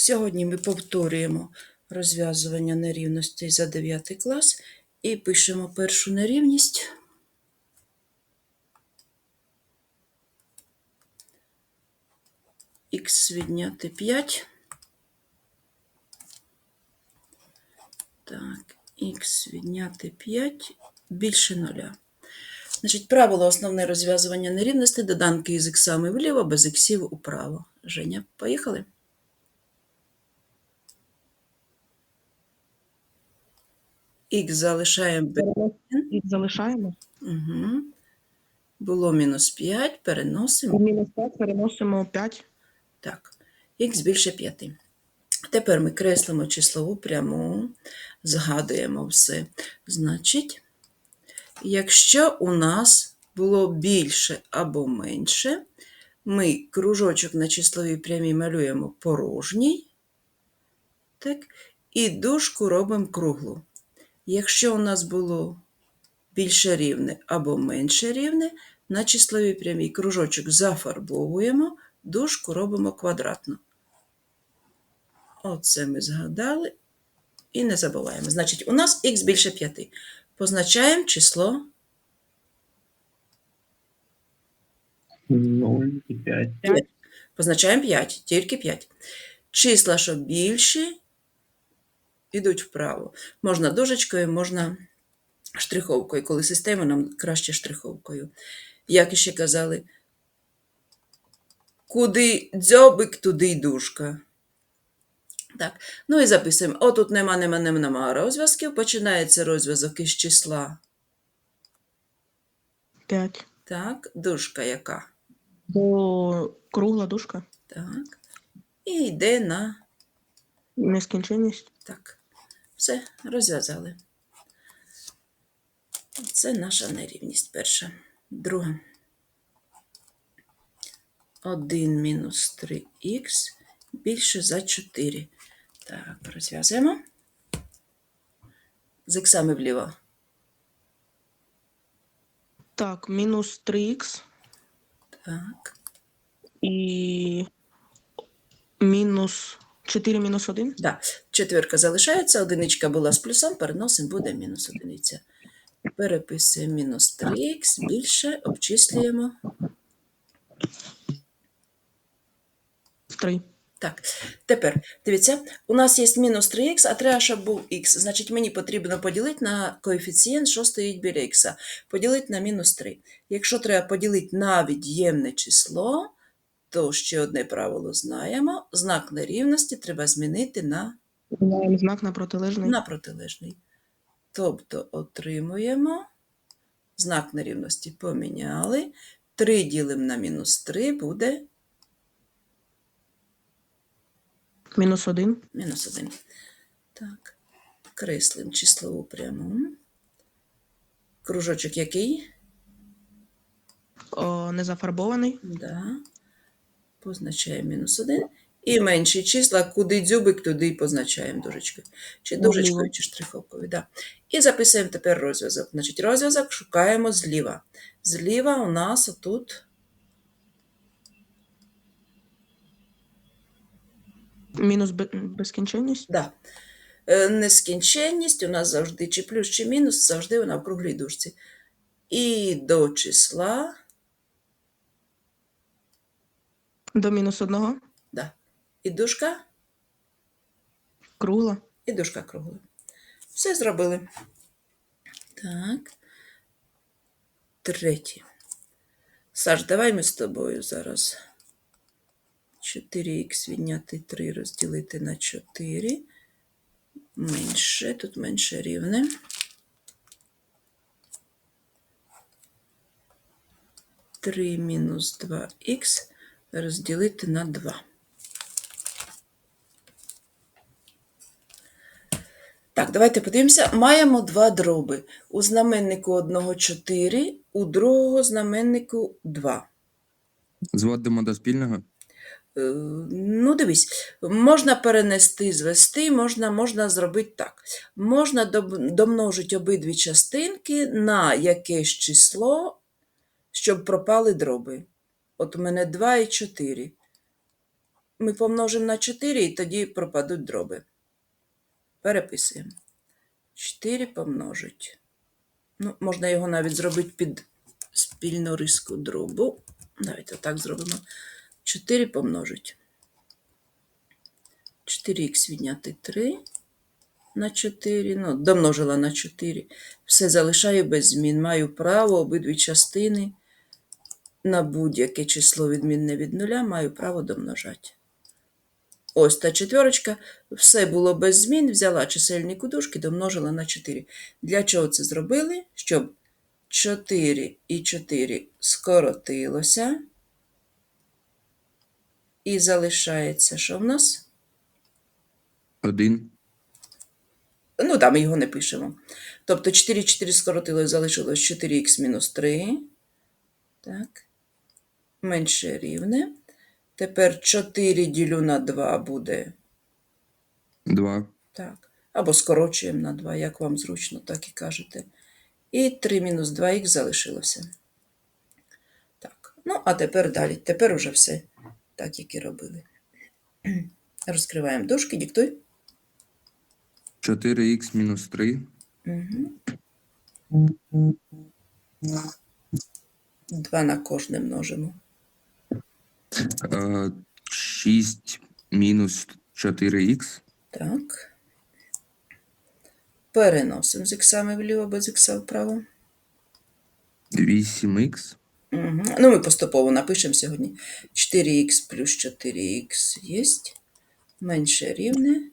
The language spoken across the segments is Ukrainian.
Сьогодні ми повторюємо розв'язування нерівностей за 9 клас і пишемо першу нерівність. Х відняти 5. Так, х відняти 5 більше нуля. Значить, правило основне розв'язування нерівностей доданки із іксами вліво, без іксів управо. Женя, поїхали? Х залишаємо без І залишаємо. Угу. Було мінус 5, переносимо. У мінус 5 переносимо 5. Так, х більше 5. Тепер ми креслимо числову пряму, згадуємо все. Значить, якщо у нас було більше або менше, ми кружочок на числовій прямій малюємо порожній, так, і дужку робимо круглу. Якщо у нас було більше рівне або менше рівне, на числовій прямій кружочок зафарбовуємо, дужку робимо квадратну. Оце ми згадали і не забуваємо. Значить, у нас х більше 5. Позначаємо число 0 і 5. 5. Позначаємо 5, тільки 5. Числа, що більші, йдуть вправо. Можна дужечкою, можна штриховкою. Коли система, нам краще штриховкою. Як іще казали, куди дзьобик, туди й дужка. Так, ну і записуємо. О, тут нема, нема, нема, нема розв'язків. Починається розв'язок із числа. 5. Так, дужка яка? Бо кругла дужка. Так. І йде на Нескінченність. Так, все, розв'язали. Це наша нерівність перша. Друга. 1 мінус 3х більше за 4. Так, розв'язуємо. З іксами вліво. Так, мінус 3х Так, і мінус 4 мінус 1. да. Четвірка залишається, одиничка була з плюсом, переносимо, буде мінус одиниця. Переписуємо мінус 3х, більше обчислюємо 3. Так, тепер дивіться, у нас є мінус 3х, а треба, щоб був х. Значить, мені потрібно поділити на коефіцієнт, що стоїть біля х. Поділити на мінус 3. Якщо треба поділити на від'ємне число, то ще одне правило знаємо. Знак нерівності треба змінити на, знак на протилежний. на протилежний. Тобто отримуємо знак нерівності поміняли. 3 ділимо на мінус 3 буде Мінус 1. Мінус 1. Так. Креслим числову пряму. Кружочок який? О, не зафарбований. Да. Позначаємо мінус 1. І менші числа, куди дзюбик, туди й позначаємо дужечкою. Чи дужечкою, Можливо. чи штриховкою. Да. І записуємо тепер розв'язок. Значить, розв'язок шукаємо зліва. Зліва у нас отут Мінус безкінченність. Да. Е, Нескінченність у нас завжди чи плюс, чи мінус, завжди вона в круглій дужці. І до числа, До мінус 1. да. і дужка, Кругла. і дужка кругла. Все зробили. Так. Третє. Саш, давай ми з тобою зараз 4х відняти 3 розділити на 4. Менше, тут менше рівне. Три мінус 2х розділити на 2. Так, давайте подивимося. Маємо два дроби. У знаменнику одного 4, у другого знаменнику 2. Зводимо до спільного. Е, Ну, дивись, можна перенести, звести, можна, можна зробити так. Можна домножити обидві частинки на якесь число, щоб пропали дроби. От у мене 2 і 4. ми помножимо на 4 і тоді пропадуть дроби. Переписуємо. 4 помножить. Ну, можна його навіть зробити під спільну риску дробу. Давайте так зробимо. 4 помножить. 4х відняти 3 на 4. Ну, домножила на 4. Все залишаю без змін. Маю право обидві частини на будь-яке число відмінне від нуля маю право домножати. Ось та четверочка. Все було без змін. Взяла чисельник у дужки, домножила на 4. Для чого це зробили? Щоб 4 і 4 скоротилося. І залишається, що в нас? Один. Ну, там ми його не пишемо. Тобто 4, 4 скоротилось, залишилось 4х мінус 3. Так. Менше рівне. Тепер 4 ділю на 2 буде. Два. Так. Або скорочуємо на 2, як вам зручно, так і кажете. І 3 мінус 2х залишилося. Так. Ну, а тепер далі. Тепер уже все так, як і робили. Розкриваємо дужки, диктуй. 4х мінус 3. Угу. 2 на кожне множимо. 6 мінус 4х. Так. Переносимо з іксами вліво, без ікса вправо. 8х. Угу. Ну, ми поступово напишемо сьогодні. 4х плюс 4х є. Менше рівне.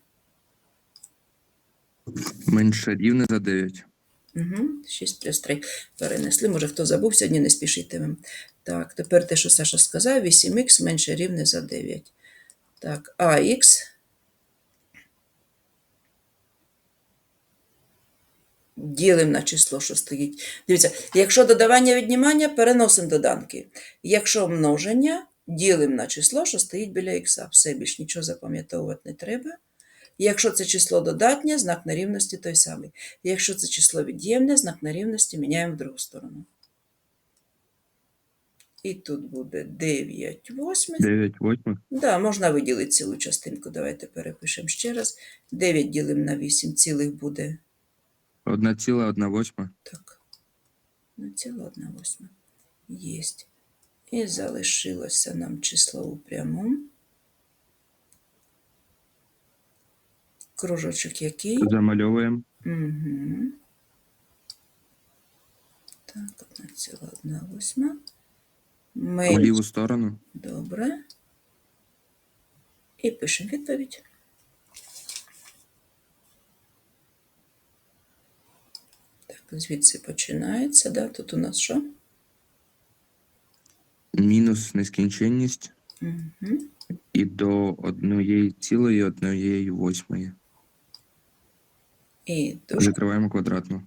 Менше рівне за 9. Угу. 6 плюс 3 перенесли. Може, хто забув, сьогодні не спішитимемо. Так, тепер те, що Саша сказав, 8х менше рівне за 9. Так, ах ділимо на число, що стоїть. Дивіться, якщо додавання віднімання, переносимо доданки. Якщо множення, ділимо на число, що стоїть біля х. Все, більш нічого запам'ятовувати не треба. Якщо це число додатнє, знак нерівності той самий. Якщо це число від'ємне, знак нерівності міняємо в другу сторону. І тут буде 9 восьмих. 9 восьмих. Да, можна виділити цілу частинку. Давайте перепишемо ще раз. 9 ділимо на 8 цілих буде 1,1 восьма. так. Ну, ціла одна восьма. Єсть. І залишилося нам число у прямому. Кружочок який? Замальовуємо. Угу. Так, одна ціла одна восьма. В ліву сторону. Добре. І пишемо відповідь. Так, звідси починається, да? Тут у нас що? Мінус нескінченність. Угу. І до 1,1 восьмої. І дужка, Закриваємо квадратну.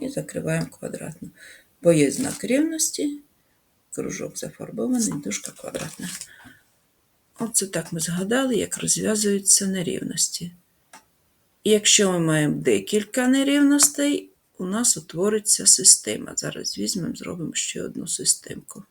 і закриваємо квадратну. Бо є знак рівності, кружок зафарбований, дужка квадратна. Оце так ми згадали, як розв'язуються нерівності. І якщо ми маємо декілька нерівностей, у нас утвориться система. Зараз візьмемо, зробимо ще одну системку.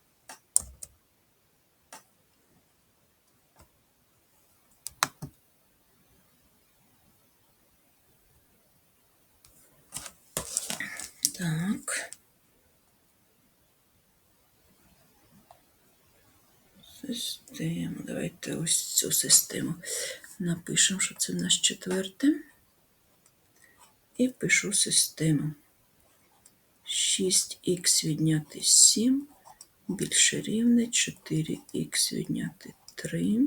Так. Систему. Давайте ось цю систему. Напишемо, що це в нас четверте. І пишу систему. 6х відняти 7 більше рівне 4х відняти 3.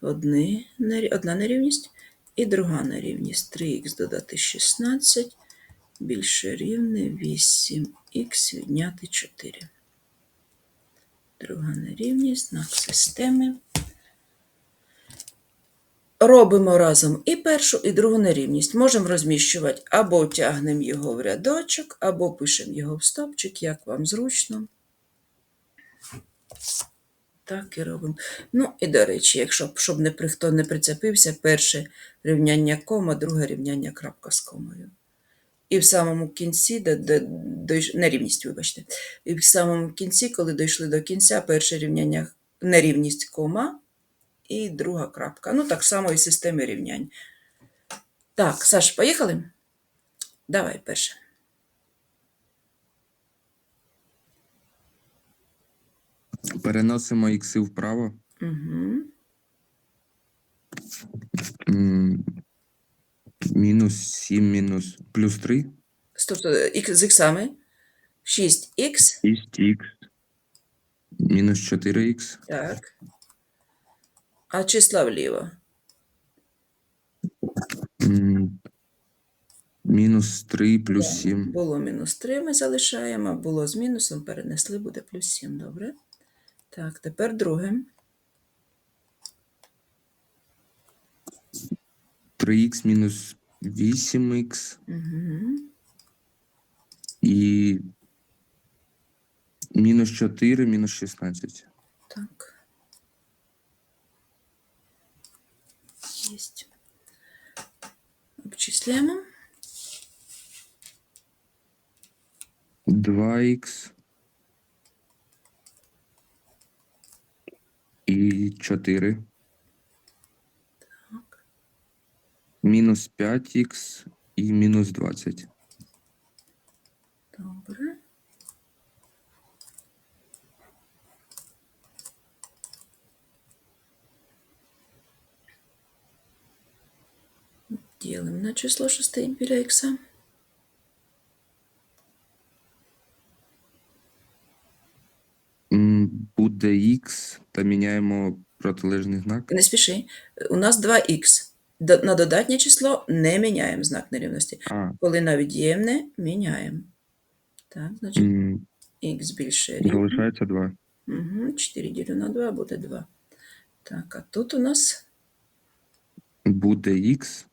Одне, одна нерівність і друга нерівність. 3х додати 16 більше рівне 8х відняти 4. Друга нерівність, знак системи. Робимо разом і першу, і другу нерівність. Можемо розміщувати або тягнемо його в рядочок, або пишемо його в стопчик, як вам зручно. Так і робимо. Ну і до речі, якщо щоб не, хто не прицепився, перше рівняння кома, друге рівняння крапка з комою. І в самому кінці, де, де, дойш- нерівність, вибачте, і в самому кінці, коли дійшли до кінця, перше рівняння нерівність кома, і друга крапка. Ну, так само і системи рівнянь. Так, Саш, поїхали? Давай перше. Переносимо ікси вправо. Угу. Мінус 7 мінус плюс 3. Тобто х з іксами. 6х, 6х. Мінус 4х. так. А числа вліво. Мінус 3 плюс 7. Було мінус 3 ми залишаємо, а було з мінусом, перенесли, буде плюс 7, добре? Так, тепер друге. 3х мінус 8х. Угу. І мінус 4, мінус 16. Так. Єсть. Обчисляємо. 2х. І 4. Так. Мінус 5х і мінус 20. Добре. Ділимо на число, що стоїть біля ікса. М, Буде х та міняємо протилежний знак. Не спіши. У нас 2х. На додатнє число не міняємо знак нерівності. А, Коли на від'ємне, міняємо. Так, значить, м, х більше рівня. залишається 2. Угу, 4 ділю на 2 буде 2. Так, а тут у нас Буде х.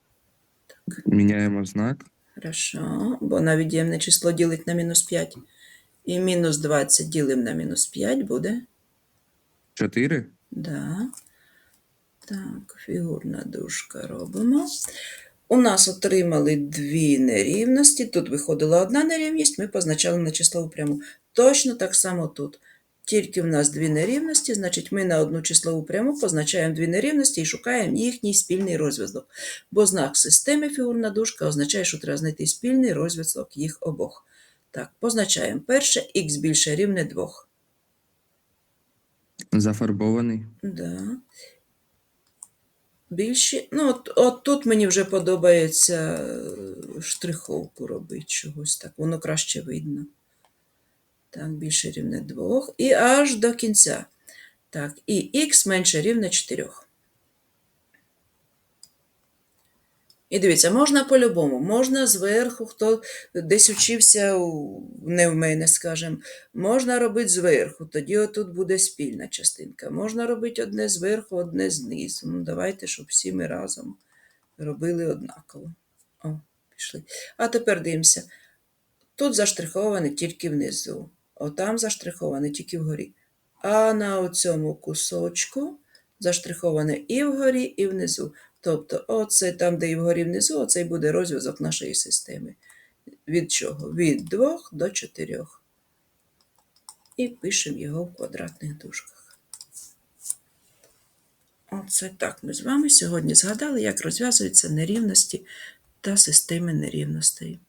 Міняємо знак. Хорошо, бо на від'ємне число ділить на мінус 5. І мінус 20 ділимо на мінус 5 буде. 4. Да. Так, фігурна дужка робимо. У нас отримали дві нерівності. Тут виходила одна нерівність, ми позначали на числову пряму. Точно так само тут. Тільки в нас дві нерівності, значить ми на одну числову пряму позначаємо дві нерівності і шукаємо їхній спільний розв'язок. Бо знак системи фігурна дужка означає, що треба знайти спільний розв'язок їх обох. Так, позначаємо перше, х більше рівне 2. Зафарбований. Да. Більші. Ну, от, от тут мені вже подобається е, штриховку робити чогось так. Воно краще видно. Так, більше рівне 2. І аж до кінця. Так, і х менше рівне 4. І дивіться, можна по-любому, можна зверху, хто десь вчився, не в мене, скажімо, можна робити зверху, тоді отут буде спільна частинка. Можна робити одне зверху, одне знизу. Ну, давайте, щоб всі ми разом робили однаково. О, пішли. А тепер дивимося. Тут заштриховане тільки внизу, отам заштриховане тільки вгорі. А на цьому кусочку заштриховане і вгорі, і внизу. Тобто, оце там, де і вгорі, внизу, оце і буде розв'язок нашої системи. Від чого? Від 2 до 4. І пишемо його в квадратних дужках. Оце так ми з вами сьогодні згадали, як розв'язуються нерівності та системи нерівностей.